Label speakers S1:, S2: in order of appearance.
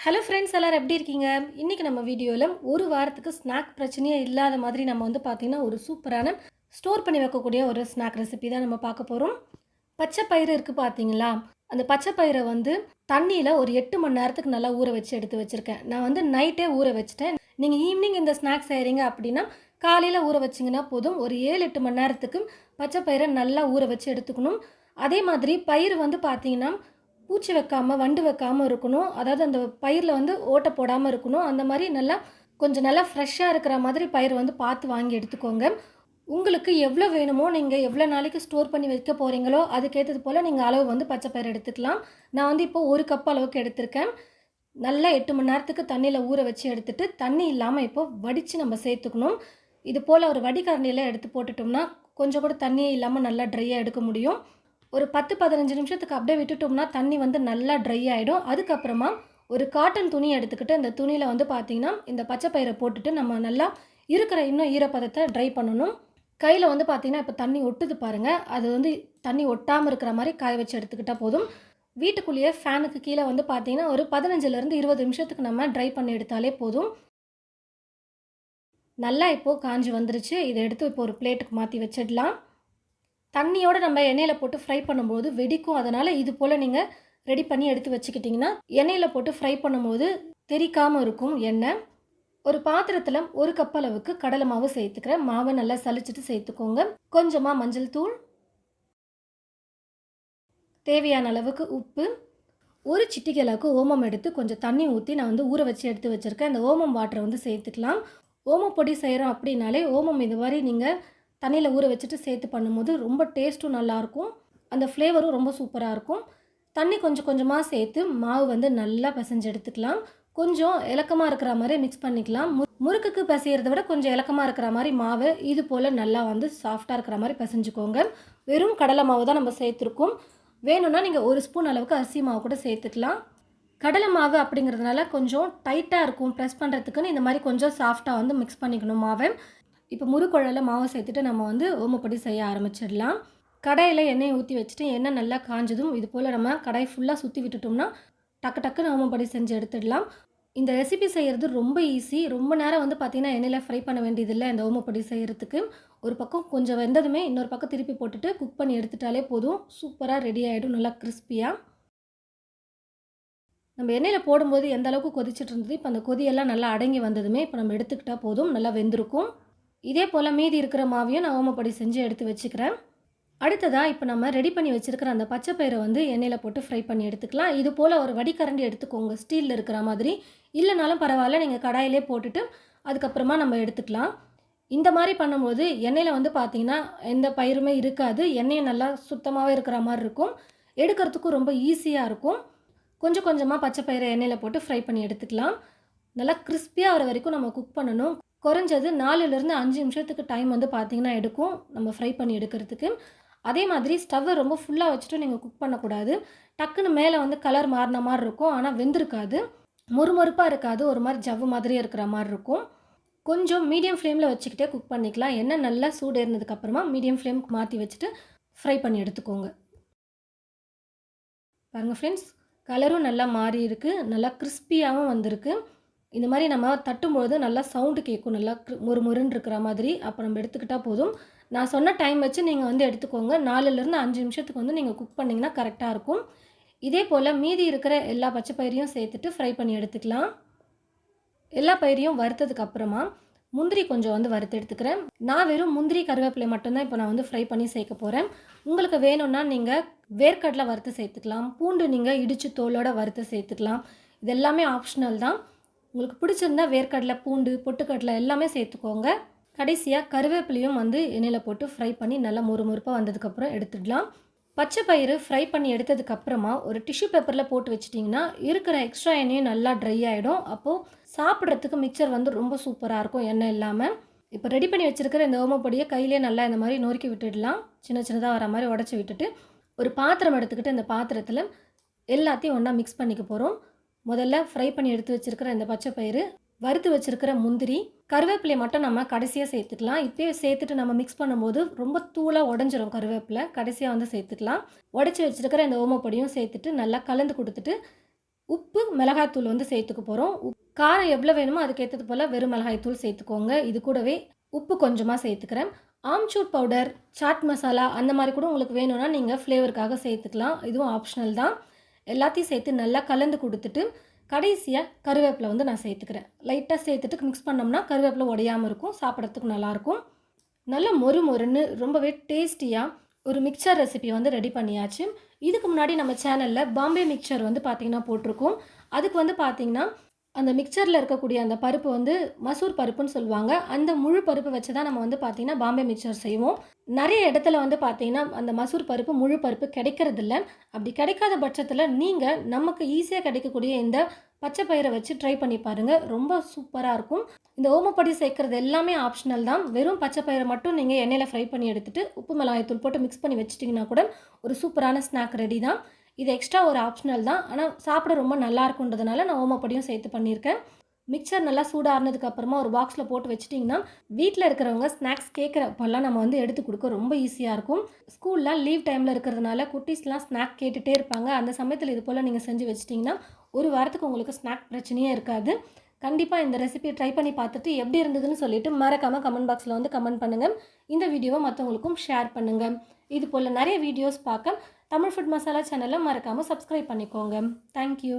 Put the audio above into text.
S1: Hello friends எல்லோரும் எப்படி இருக்கீங்க? இன்றைக்கி நம்ம வீடியோவில் ஒரு வாரத்துக்கு ஸ்நாக் பிரச்சனையே இல்லாத மாதிரி நம்ம வந்து பார்த்திங்கன்னா ஒரு சூப்பரான ஸ்டோர் பண்ணி வைக்கக்கூடிய ஒரு ஸ்நாக் ரெசிபி தான் நம்ம பார்க்க போகிறோம் பச்சை பயிறு இருக்குது பார்த்தீங்களா அந்த பச்சை பயிரை வந்து தண்ணியில் ஒரு எட்டு மணி நேரத்துக்கு நல்லா ஊற வச்சு எடுத்து வச்சுருக்கேன். நான் வந்து நைட்டே ஊற வச்சுட்டேன். நீங்கள் ஈவினிங் இந்த ஸ்நாக்ஸ் செய்கிறீங்க அப்படின்னா காலையில் ஊற வச்சிங்கன்னா போதும். ஒரு ஏழு எட்டு மணி நேரத்துக்கு பச்சை பயிரை நல்லா ஊற வச்சு எடுத்துக்கணும். அதே மாதிரி பயிர் வந்து பார்த்தீங்கன்னா பூச்சி வைக்காமல் வண்டு வைக்காமல் இருக்கணும். அதாவது அந்த பயிரில் வந்து ஓட்டை போடாமல் இருக்கணும். அந்த மாதிரி நல்லா கொஞ்சம் நல்லா ஃப்ரெஷ்ஷாக இருக்கிற மாதிரி பயிர் வந்து பார்த்து வாங்கி எடுத்துக்கோங்க. உங்களுக்கு எவ்வளோ வேணுமோ நீங்கள் எவ்வளோ நாளைக்கு ஸ்டோர் பண்ணி வைக்க போகிறீங்களோ அதுக்கேற்றது போல் நீங்கள் அளவு வந்து பச்சை பயிர் எடுத்துக்கலாம். நான் வந்து இப்போ ஒரு கப் அளவுக்கு எடுத்திருக்கேன். நல்லா எட்டு மணி நேரத்துக்கு தண்ணியில் ஊற வச்சு எடுத்துட்டு தண்ணி இல்லாமல் இப்போ வடித்து நம்ம சேர்த்துக்கணும். இது போல் ஒரு வடிகரண்டியில் எடுத்து போட்டுட்டோம்னா கொஞ்சம் கூட தண்ணியே இல்லாமல் நல்லா ட்ரையாக எடுக்க முடியும். ஒரு பத்து பதினஞ்சு நிமிஷத்துக்கு அப்படியே விட்டுட்டோம்னா தண்ணி வந்து நல்லா ட்ரை ஆகிடும் அதுக்கப்புறமா ஒரு காட்டன் துணி எடுத்துக்கிட்டு அந்த துணியில் வந்து பார்த்திங்கன்னா இந்த பச்சை பயிரை போட்டுட்டு நம்ம நல்லா இருக்கிற இன்னும் ஈரப்பதத்தை ட்ரை பண்ணணும். கையில் வந்து பார்த்திங்கன்னா இப்போ தண்ணி ஒட்டுது பாருங்கள் அது வந்து தண்ணி ஒட்டாமல் இருக்கிற மாதிரி காய வச்சு எடுத்துக்கிட்டால் போதும். வீட்டுக்குள்ளேயே ஃபேனுக்கு கீழே வந்து பார்த்திங்கன்னா ஒரு பதினஞ்சுலேருந்து இருபது நிமிஷத்துக்கு நம்ம ட்ரை பண்ணி எடுத்தாலே போதும். நல்லா இப்போது காஞ்சி வந்துருச்சு. இதை எடுத்து இப்போ ஒரு பிளேட்டுக்கு மாற்றி வச்சிடலாம். தண்ணியோடு நம்ம எண்ணெயில் போட்டு ஃப்ரை பண்ணும்போது வெடிக்கும். அதனால் இது போல் நீங்கள் ரெடி பண்ணி எடுத்து வச்சுக்கிட்டிங்கன்னா எண்ணெயில் போட்டு ஃப்ரை பண்ணும்போது தெரிக்காமல் இருக்கும் எண்ணெய். ஒரு பாத்திரத்தில் ஒரு கப் அளவுக்கு கடலை மாவு சேர்த்துக்கிறேன் மாவை நல்லா சலிச்சிட்டு சேர்த்துக்கோங்க. கொஞ்சமாக மஞ்சள் தூள். தேவையான அளவுக்கு உப்பு. ஒரு சிட்டிகை அளவுக்கு ஓமம் எடுத்து கொஞ்சம் தண்ணி ஊற்றி நான் வந்து ஊற வச்சு எடுத்து வச்சுருக்கேன். இந்த ஓமம் வாட்டரை வந்து சேர்த்துக்கலாம். ஓமப்பொடி செய்கிறோம் அப்படின்னாலே ஓமம் இது மாதிரி நீங்கள் தண்ணியில் ஊற வச்சுட்டு சேர்த்து பண்ணும்போது ரொம்ப டேஸ்ட்டும் நல்லாயிருக்கும். அந்த ஃப்ளேவரும் ரொம்ப சூப்பராக இருக்கும் தண்ணி கொஞ்சம் கொஞ்சமாக சேர்த்து மாவு வந்து நல்லா பிசைஞ்சு எடுத்துக்கலாம். கொஞ்சம் இலக்கமாக இருக்கிற மாதிரி மிக்ஸ் பண்ணிக்கலாம். மு முறுக்குக்கு பிசைகிறத விட கொஞ்சம் இலக்கமாக இருக்கிற மாதிரி மாவு இது போல் நல்லா வந்து சாஃப்டாக இருக்கிற மாதிரி பிசைஞ்சுக்கோங்க. வெறும் கடலை மாவு தான் நம்ம சேர்த்துருக்கோம். வேணும்னா நீங்கள் ஒரு ஸ்பூன் அளவுக்கு அரிசி மாவு கூட சேர்த்துக்கலாம். கடலை மாவு அப்படிங்கிறதுனால கொஞ்சம் டைட்டாக இருக்கும். ப்ரெஸ் பண்ணுறதுக்குன்னு இந்த மாதிரி கொஞ்சம் சாஃப்டாக வந்து மிக்ஸ் பண்ணிக்கணும் மாவை. இப்போ முறுக்குழலில் மாவு சேர்த்துட்டு நம்ம வந்து ஓமப்படி செய்ய ஆரம்பிச்சிடலாம். கடையில் எண்ணெயை ஊற்றி வச்சுட்டு எண்ணெய் நல்லா காஞ்சதும் இது போல் நம்ம கடாய் ஃபுல்லாக சுற்றி விட்டுட்டோம்னா டக்கு டக்குன்னு ஓமப்படி செஞ்சு எடுத்துடலாம். இந்த ரெசிபி செய்கிறது ரொம்ப ஈஸி ரொம்ப நேரம் வந்து பார்த்திங்கன்னா எண்ணெயில் ஃப்ரை பண்ண வேண்டியதில்லை இந்த ஓமப்படி செய்கிறதுக்கு ஒரு பக்கம் கொஞ்சம் வெந்ததுமே இன்னொரு பக்கம் திருப்பி போட்டுட்டு குக் பண்ணி எடுத்துட்டாலே போதும். சூப்பராக ரெடி ஆகிடும் நல்லா கிறிஸ்பியாக நம்ம எண்ணெயில் போடும்போது எந்த அளவுக்கு கொதிச்சிட்டு இருந்தது? இப்போ அந்த கொதியெல்லாம் நல்லா அடங்கி வந்ததுமே இப்போ நம்ம எடுத்துக்கிட்டால் போதும். நல்லா வெந்திருக்கும். இதே போல் மீதி இருக்கிற மாவையும் நான் ஓமப்படி செஞ்சு எடுத்து வச்சுக்கிறேன். அடுத்ததாக இப்போ நம்ம ரெடி பண்ணி வச்சுருக்கிற அந்த பச்சை பயிரை வந்து எண்ணெயில் போட்டு ஃப்ரை பண்ணி எடுத்துக்கலாம். இது போல் ஒரு வடிகரண்டி எடுத்துக்கோங்க. ஸ்டீலில் இருக்கிற மாதிரி. இல்லைனாலும் பரவாயில்ல நீங்கள் கடாயிலே போட்டுட்டு அதுக்கப்புறமா நம்ம எடுத்துக்கலாம். இந்த மாதிரி பண்ணும்போது எண்ணெயில் வந்து பார்த்திங்கன்னா எந்த பயிருமே இருக்காது. எண்ணெயும் நல்லா சுத்தமாகவே இருக்கிற மாதிரி இருக்கும். எடுக்கிறதுக்கும் ரொம்ப ஈஸியாக இருக்கும். கொஞ்சம் கொஞ்சமாக பச்சை பயிரை எண்ணெயில் போட்டு ஃப்ரை பண்ணி எடுத்துக்கலாம். நல்லா கிறிஸ்பியாக வர வரைக்கும் நம்ம குக் பண்ணணும். குறைஞ்சது நாலுலேருந்து அஞ்சு நிமிஷத்துக்கு டைம் வந்து பார்த்திங்கன்னா எடுக்கும். நம்ம ஃப்ரை பண்ணி எடுக்கிறதுக்கு. அதே மாதிரி ஸ்டவ்வை ரொம்ப ஃபுல்லாக வச்சுட்டு நீங்கள் குக் பண்ணக்கூடாது. டக்குன்னு மேலே வந்து கலர் மாறின மாதிரி இருக்கும். ஆனால் வெந்திருக்காது. மொறுமொறுப்பாக இருக்காது. ஒரு மாதிரி ஜவ்வு மாதிரியே இருக்கிற மாதிரி இருக்கும். கொஞ்சம் மீடியம் ஃப்ளேமில் வச்சுக்கிட்டே குக் பண்ணிக்கலாம். என்ன நல்லா சூடு ஏறினதுக்கப்புறமா மீடியம் ஃப்ளேமுக்கு மாற்றி வச்சுட்டு ஃப்ரை பண்ணி எடுத்துக்கோங்க. பாருங்கள் ஃப்ரெண்ட்ஸ் கலரும் நல்லா மாறி இருக்குது நல்லா கிறிஸ்பியாகவும் வந்திருக்கு. இந்த மாதிரி நம்ம தட்டும்பொழுது நல்லா சவுண்டு கேட்கும். நல்லா ஒரு முருன்னு இருக்கிற மாதிரி. அப்போ நம்ம எடுத்துக்கிட்டால் போதும். நான் சொன்ன டைம் வச்சு நீங்கள் வந்து எடுத்துக்கோங்க. நாலுலேருந்து அஞ்சு நிமிஷத்துக்கு வந்து நீங்கள் குக் பண்ணிங்கன்னா கரெக்டாக இருக்கும். இதே போல் மீதி இருக்கிற எல்லா பச்சை பயிரையும் சேர்த்துட்டு ஃப்ரை பண்ணி எடுத்துக்கலாம். எல்லா பயிரையும் வறுத்ததுக்கு அப்புறமா முந்திரி கொஞ்சம் வந்து வறுத்து எடுத்துக்கிறேன். நான் வெறும் முந்திரி கருவேப்பிலை மட்டும்தான் இப்போ நான் வந்து ஃப்ரை பண்ணி சேர்க்க போகிறேன் உங்களுக்கு வேணும்னா நீங்கள் வேர்க்கடலை வறுத்து சேர்த்துக்கலாம். பூண்டு நீங்கள் இடித்து தோலோட வறுத்து சேர்த்துக்கலாம். இது எல்லாமே ஆப்ஷனல் தான். உங்களுக்கு பிடிச்சிருந்தா வேர்க்கடலை பூண்டு பொட்டுக்கடலை எல்லாமே சேர்த்துக்கோங்க. கடைசியாக கருவேப்பிலையும் வந்து எண்ணெயில் போட்டு ஃப்ரை பண்ணி நல்லா முறுமுறுப்பாக வந்ததுக்கப்புறம் எடுத்துடலாம். பச்சை பயிறு ஃப்ரை பண்ணி எடுத்ததுக்கப்புறமா ஒரு டிஷ்யூ பேப்பரில் போட்டு வச்சிட்டிங்கன்னா இருக்கிற எக்ஸ்ட்ரா எண்ணெயும் நல்லா ட்ரை ஆகிடும் அப்போது சாப்பிட்றதுக்கு மிக்சர் வந்து ரொம்ப சூப்பராக இருக்கும் எண்ணெய் இல்லாமல் இப்போ ரெடி பண்ணி வச்சுருக்கிற இந்த ஓமப்பொடியை கையிலே நல்லா இந்த மாதிரி நொறுக்கி விட்டுடலாம். சின்ன சின்னதாக வர மாதிரி உடச்சி விட்டுட்டு ஒரு பாத்திரம் எடுத்துக்கிட்டு இந்த பாத்திரத்தில் எல்லாத்தையும் ஒன்றா மிக்ஸ் பண்ணிக்க போகிறோம் முதல்ல ஃப்ரை பண்ணி எடுத்து வச்சுருக்கிற இந்த பச்சை பயிறு வறுத்து வச்சுருக்கிற முந்திரி கருவேப்பிலை மட்டும் நம்ம கடைசியாக சேர்த்துக்கலாம். இப்போயே சேர்த்துட்டு நம்ம மிக்ஸ் பண்ணும்போது ரொம்ப தூளாக உடஞ்சிரும் கருவேப்பிலை. கடைசியாக வந்து சேர்த்துக்கலாம். உடச்சி வச்சுருக்கிற இந்த ஓமப்பொடியும் சேர்த்துட்டு நல்லா கலந்து கொடுத்துட்டு உப்பு மிளகாய்த்தூள் வந்து சேர்த்துக்க போகிறோம் காரம் எவ்வளோ வேணுமோ அதுக்கேற்றது போல் வெறும் மிளகாய்த்தூள் சேர்த்துக்கோங்க. இது கூடவே உப்பு கொஞ்சமாக சேர்த்துக்கிறேன். ஆம்ச்சூர் பவுடர் சாட் மசாலா அந்த மாதிரி கூட உங்களுக்கு வேணும்னா நீங்கள் ஃப்ளேவருக்காக சேர்த்துக்கலாம். இதுவும் ஆப்ஷனல் தான். எல்லாத்தையும் சேர்த்து நல்லா கலந்து கொடுத்துட்டு கடைசியாக கருவேப்பிலை வந்து நான் சேர்த்துக்கிறேன். லைட்டாக சேர்த்துட்டு மிக்ஸ் பண்ணோம்னா கருவேப்பிலை உடையாமல் இருக்கும் சாப்பிட்றதுக்கு நல்லாயிருக்கும் நல்ல மொறு மொறுன்னு ரொம்பவே டேஸ்டியாக ஒரு மிக்சர் ரெசிபி வந்து ரெடி பண்ணியாச்சு. இதுக்கு முன்னாடி நம்ம சேனலில் பாம்பே மிக்சர் வந்து பார்த்திங்கன்னா போட்டிருக்கோம். அதுக்கு வந்து பார்த்திங்கன்னா அந்த மிக்சரில் இருக்கக்கூடிய அந்த பருப்பு வந்து மசூர் பருப்புன்னு சொல்லுவாங்க. அந்த முழு பருப்பு வச்சு தான் நம்ம வந்து பார்த்திங்கன்னா பாம்பே மிக்சர் செய்வோம். நிறைய இடத்துல வந்து பார்த்திங்கன்னா அந்த மசூர் பருப்பு முழு பருப்பு கிடைக்கிறதில்ல. அப்படி கிடைக்காத பட்சத்தில் நீங்கள் நமக்கு ஈஸியாக கிடைக்கக்கூடிய இந்த பச்சை பயிரை வச்சு ட்ரை பண்ணி பாருங்கள் ரொம்ப சூப்பராக இருக்கும். இந்த ஓமப்பொடி சேர்க்குறது எல்லாமே ஆப்ஷனல் தான். வெறும் பச்சை பயிரை மட்டும் நீங்கள் எண்ணெயில் ஃப்ரை பண்ணி எடுத்துகிட்டு உப்பு மிளகாய்த்தூள் போட்டு மிக்ஸ் பண்ணி வச்சிட்டிங்கன்னா கூட ஒரு சூப்பரான ஸ்நாக் ரெடி தான். இது எக்ஸ்ட்ரா ஒரு ஆப்ஷனல் தான். ஆனால் சாப்பிட ரொம்ப நல்லா இருக்குன்றதுனால நான் ஓமப்படியும் சேர்த்து பண்ணியிருக்கேன். மிக்சர் நல்லா சூடாறினதுக்கு அப்புறமா ஒரு பாக்ஸில் போட்டு வச்சிட்டிங்கன்னா வீட்டில் இருக்கிறவங்க ஸ்நாக்ஸ் கேட்குறப்பெல்லாம் நம்ம வந்து எடுத்து கொடுக்க ரொம்ப ஈஸியாக இருக்கும். ஸ்கூல்லாம் லீவ் டைமில் இருக்கிறதுனால குட்டீஸ்லாம் ஸ்நாக் கேட்டுகிட்டே இருப்பாங்க. அந்த சமயத்தில் இது போல் நீங்கள் செஞ்சு வச்சிட்டிங்கன்னா ஒரு வாரத்துக்கு உங்களுக்கு ஸ்நாக் பிரச்சனையே இருக்காது. கண்டிப்பாக இந்த ரெசிபியை ட்ரை பண்ணி பார்த்துட்டு எப்படி இருந்ததுன்னு சொல்லிட்டு மறக்காமல் கமெண்ட் பாக்ஸில் வந்து கமெண்ட் பண்ணுங்கள் இந்த வீடியோவை மற்றவங்களுக்கும் ஷேர் பண்ணுங்கள் இது போல் நிறைய வீடியோஸ் பார்க்க தமிழ் ஃபுட் மசாலா சேனலை மறக்காமல் சப்ஸ்கிரைப் பண்ணிக்கோங்க. தேங்க்யூ